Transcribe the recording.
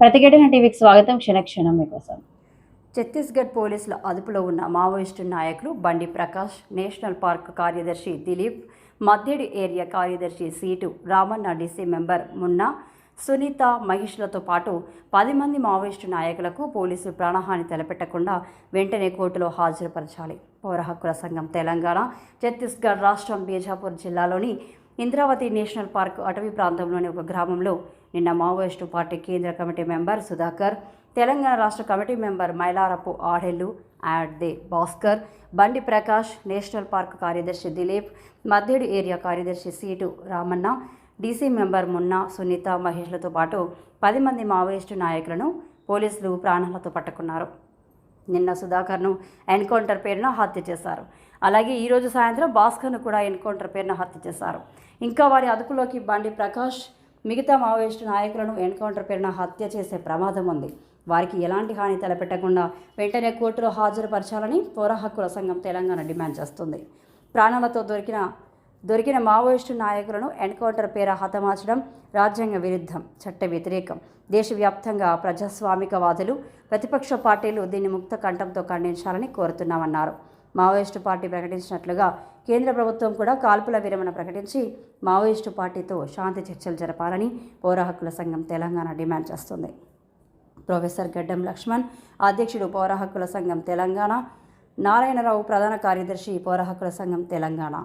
ప్రతిఘటన టీవీకి స్వాగతం. క్షణక్షణం మీకోసం. ఛత్తీస్గఢ్ పోలీసుల అదుపులో ఉన్న మావోయిస్టు నాయకులు బండి ప్రకాష్ నేషనల్ పార్క్ కార్యదర్శి దిలీప్ మద్దేడి ఏరియా కార్యదర్శి seat Ramanna DC member Munna Sunitha మహేష్లతో పాటు పది మంది మావోయిస్టు నాయకులకు పోలీసులు ప్రాణహాని తలపెట్టకుండా వెంటనే కోర్టులో హాజరుపరచాలి. పౌర హక్కుల సంఘం తెలంగాణ ఛత్తీస్గఢ్ రాష్ట్రం బీజాపూర్ జిల్లాలోని ఇంద్రావతి నేషనల్ పార్క్ అటవీ ప్రాంతంలోని ఒక గ్రామంలో నిన్న మావోయిస్టు పార్టీ కేంద్ర కమిటీ మెంబర్ సుధాకర్ తెలంగాణ రాష్ట్ర కమిటీ మెంబర్ మైలారపు ఆడెల్లు యాడ్ దే భాస్కర్ బండి ప్రకాష్ నేషనల్ పార్క్ కార్యదర్శి దిలీప్ మద్దేడు ఏరియా కార్యదర్శి seat Ramanna DC member Munna Sunitha మహేష్లతో పాటు పది మంది మావోయిస్టు నాయకులను పోలీసులు ప్రాణాలతో పట్టుకున్నారు. నిన్న సుధాకర్ను ఎన్కౌంటర్ పేరున హత్య చేశారు. అలాగే ఈరోజు సాయంత్రం భాస్కర్ను కూడా ఎన్కౌంటర్ పేరున హత్య చేశారు. ఇంకా వారి అదుపులోకి బండి ప్రకాష్ మిగతా మావోయిస్టు నాయకులను ఎన్కౌంటర్ పేరున హత్య చేసే ప్రమాదం ఉంది. వారికి ఎలాంటి హాని తలపెట్టకుండా వెంటనే కోర్టులో హాజరుపరచాలని పౌర హక్కుల సంఘం తెలంగాణ డిమాండ్ చేస్తుంది. ప్రాణాలతో దొరికిన దొరికిన మావోయిస్టు నాయకులను ఎన్కౌంటర్ పేర హతమార్చడం రాజ్యాంగ విరుద్ధం చట్ట వ్యతిరేకం. దేశవ్యాప్తంగా ప్రజాస్వామికవాదులు ప్రతిపక్ష పార్టీలు దీన్ని ముక్త కంఠంతో ఖండించాలని కోరుతున్నామన్నారు. మావోయిస్టు పార్టీ ప్రకటించినట్లుగా కేంద్ర ప్రభుత్వం కూడా కాల్పుల విరమణ ప్రకటించి మావోయిస్టు పార్టీతో శాంతి చర్చలు జరపాలని పౌర హక్కుల సంఘం తెలంగాణ డిమాండ్ చేస్తుంది. ప్రొఫెసర్ గడ్డం లక్ష్మణ్ అధ్యక్షుడు పౌర హక్కుల సంఘం తెలంగాణ నారాయణరావు ప్రధాన కార్యదర్శి పౌర హక్కుల సంఘం తెలంగాణ.